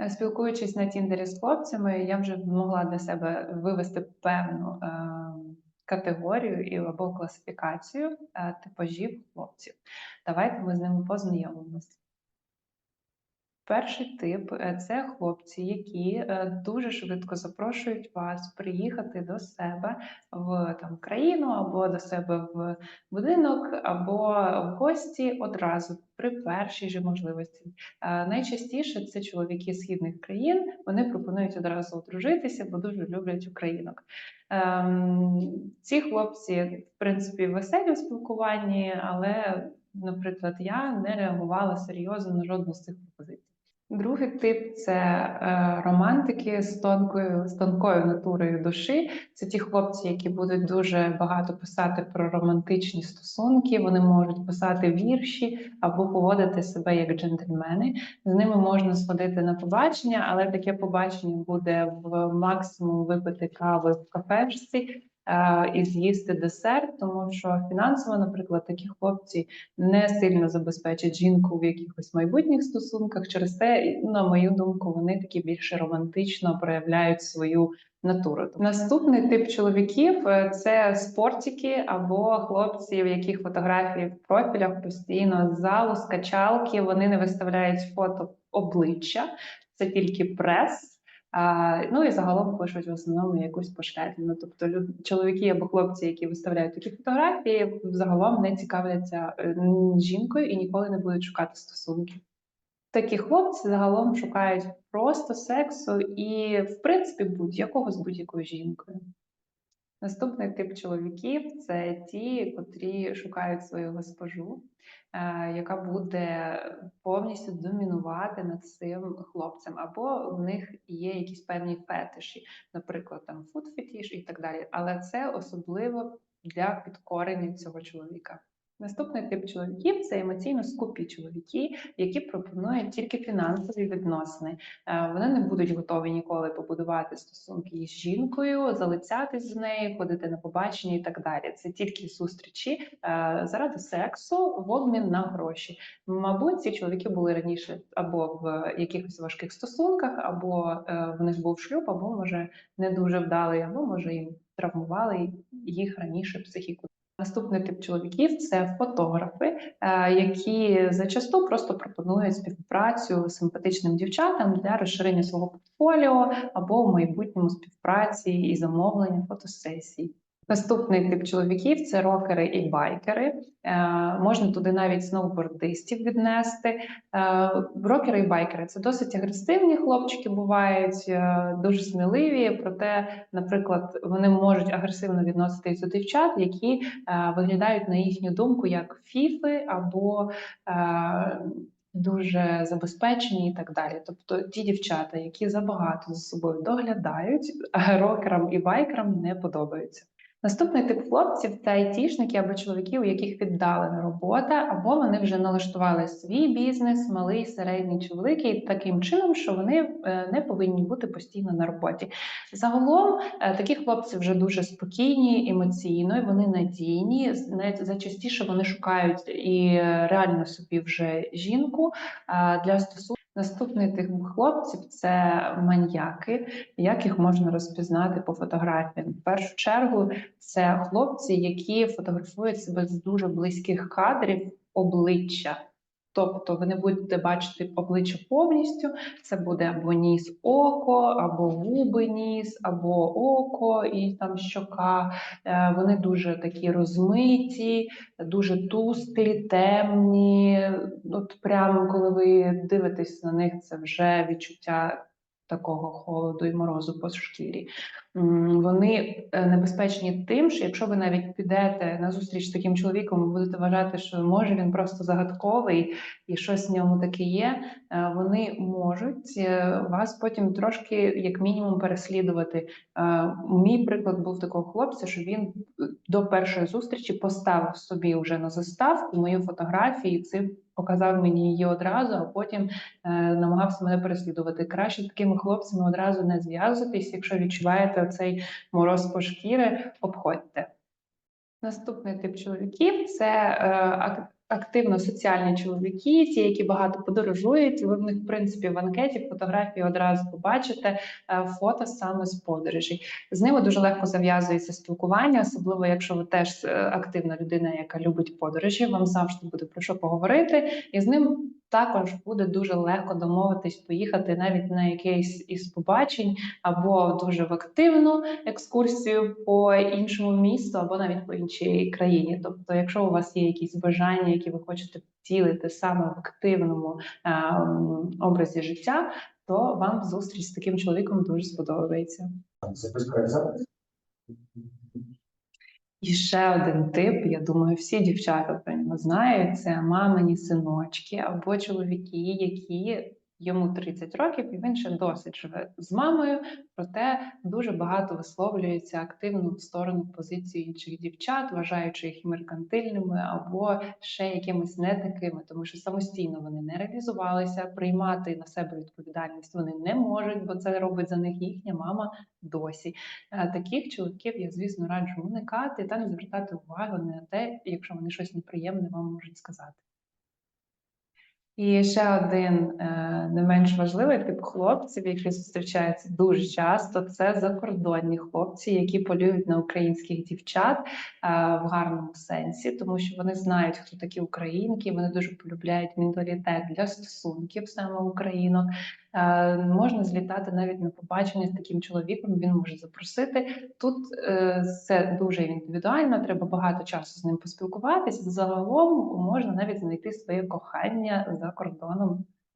Е, Спілкуючись на Тіндері з хлопцями, я вже могла для себе вивести певну е, категорію і або класифікацію е, типажів хлопців. Давайте ми з ними познайомимося. Перший тип е, це хлопці, які е, дуже швидко запрошують вас приїхати до себе в там країну, або до себе в будинок, або в гості одразу при першій же можливості. Е, Найчастіше це чоловіки східних країн. Вони пропонують одразу одружитися, бо дуже люблять українок. Ем, Ці хлопці, в принципі, веселі в спілкуванні, але, наприклад, я не реагувала серйозно на жодну з цих пропозицій. Другий тип це е, романтики з тонкою, з тонкою натурою душі. Це ті хлопці, які будуть дуже багато писати про романтичні стосунки. Вони можуть писати вірші або поводити себе як джентльмени. З ними можна сходити на побачення, але таке побачення буде в максимум випити кави в кафешці. Е, І з'їсти десерт, тому що фінансово, наприклад, такі хлопці не сильно забезпечать жінку в якихось майбутніх стосунках. Через це, на мою думку, вони такі більше романтично проявляють свою натуру. Наступний тип чоловіків е, це спортики або хлопці, в яких фотографії в профілях постійно з залу, з. Вони не виставляють фото обличчя, це тільки прес. А, ну і загалом пишуть в основному якусь пошлятину. Тобто люд... чоловіки або хлопці, які виставляють такі фотографії, загалом не цікавляться е, жінкою і ніколи не будуть шукати стосунки. Такі хлопці загалом шукають просто сексу і, в принципі, будь-якого з будь-якою жінкою. Наступний тип чоловіків це ті, котрі шукають свою госпожу, е, яка буде повністю домінувати над цим хлопцем, або в них є якісь певні фетиші, наприклад, там фуд-фетіш і так далі. Але це особливо для підкорення цього чоловіка. Наступний тип чоловіків це емоційно скупі чоловіки, які пропонують тільки фінансові відносини. Е, Вони не будуть готові ніколи побудувати стосунки із жінкою, залицятись з нею, ходити на побачення і так далі. Це тільки зустрічі е, заради сексу в обмін на гроші. Мабуть, ці чоловіки були раніше або в якихось важких стосунках, або е, в них був шлюб, або може не дуже вдалий, або може їм травмували їх раніше психіку. Наступний тип чоловіків це фотографи, е, які зачасту просто пропонують співпрацю симпатичним дівчатам для розширення свого портфоліо або в майбутньому співпраці і замовлення фотосесій. Наступний тип чоловіків це рокери і байкери. Е, можна туди навіть сноубордистів віднести. Е, рокери і байкери це досить агресивні хлопчики, бувають е, дуже сміливі. Проте, наприклад, вони можуть агресивно відноситись до дівчат, які виглядають на їхню думку як фіфи або дуже забезпечені і так далі. Тобто ті дівчата, які забагато за собою доглядають, рокерам і байкерам не подобаються. Наступний тип хлопців це айтішники або чоловіки, у яких віддалена робота, або вони вже налаштували свій бізнес, малий, середній чи великий, таким чином, що вони е, не повинні бути постійно на роботі. Загалом е, такі хлопці вже дуже спокійні, емоційно, вони надійні. Навіть зачастіше вони шукають і е, реально собі вже жінку для стосунків. Наступний тип хлопців це маньяки. Як їх можна розпізнати по фотографіям? В першу чергу це хлопці, які фотографують себе з дуже близьких кадрів обличчя. Тобто ви не будете бачити обличчя повністю, це буде або ніс око, або губи ніс, або око і там щока. Е, Вони дуже такі розмиті, дуже тусклі, темні. От прямо коли ви дивитесь на них, це вже відчуття такого холоду і морозу по шкірі. Вони е, небезпечні тим, що якщо ви навіть підете на зустріч з таким чоловіком, ви будете вважати, що може він просто загадковий і щось в ньому таке є. е, Вони можуть е, вас потім трошки, як мінімум, переслідувати. Мій приклад був такого хлопця, що він до першої зустрічі поставив собі вже на заставку мою фотографію, це показав мені її одразу, а потім е, намагався мене переслідувати. Краще такими хлопцями одразу не зв'язуватись, якщо відчуваєте цей мороз по шкіри, обходьте. Наступний тип чоловіків це е, активно соціальні чоловіки, ті, які багато подорожують. Ви в них, в принципі, в анкеті фотографії одразу побачите е, фото саме з подорожей. З ними дуже легко зав'язується спілкування, особливо якщо ви теж е, активна людина, яка любить подорожі. Вам завжди буде про що поговорити, і з ним також буде дуже легко домовитись поїхати навіть на якийсь із побачень або дуже в активну екскурсію по іншому місту, або навіть по іншій країні. Тобто, якщо у вас є якісь бажання, які ви хочете втілити саме в активному е, образі життя, то вам зустріч з таким чоловіком дуже сподобається. І ще один тип, я думаю, всі дівчата про нього знають. Це мамині синочки або чоловіки, які йому 30 років, і він ще досить живе з мамою, проте дуже багато висловлюється активно в сторону позиції інших дівчат, вважаючи їх меркантильними або ще якимись не такими, тому що самостійно вони не реалізувалися, приймати на себе відповідальність вони не можуть, бо це робить за них їхня мама досі. Е, Таких чоловіків я, звісно, раджу уникати та не звертати увагу на те, якщо вони щось неприємне вам можуть сказати. І ще один е, не менш важливий тип хлопців, які зустрічаються дуже часто, це закордонні хлопці, які полюють на українських дівчат е, в гарному сенсі, тому що вони знають, хто такі українки, вони дуже полюбляють менталітет для стосунків саме українок. Е, можна злітати навіть на побачення з таким чоловіком. Він може запросити. Тут все це дуже індивідуально. Треба багато часу з ним поспілкуватися. Загалом можна навіть знайти своє кохання за кордоном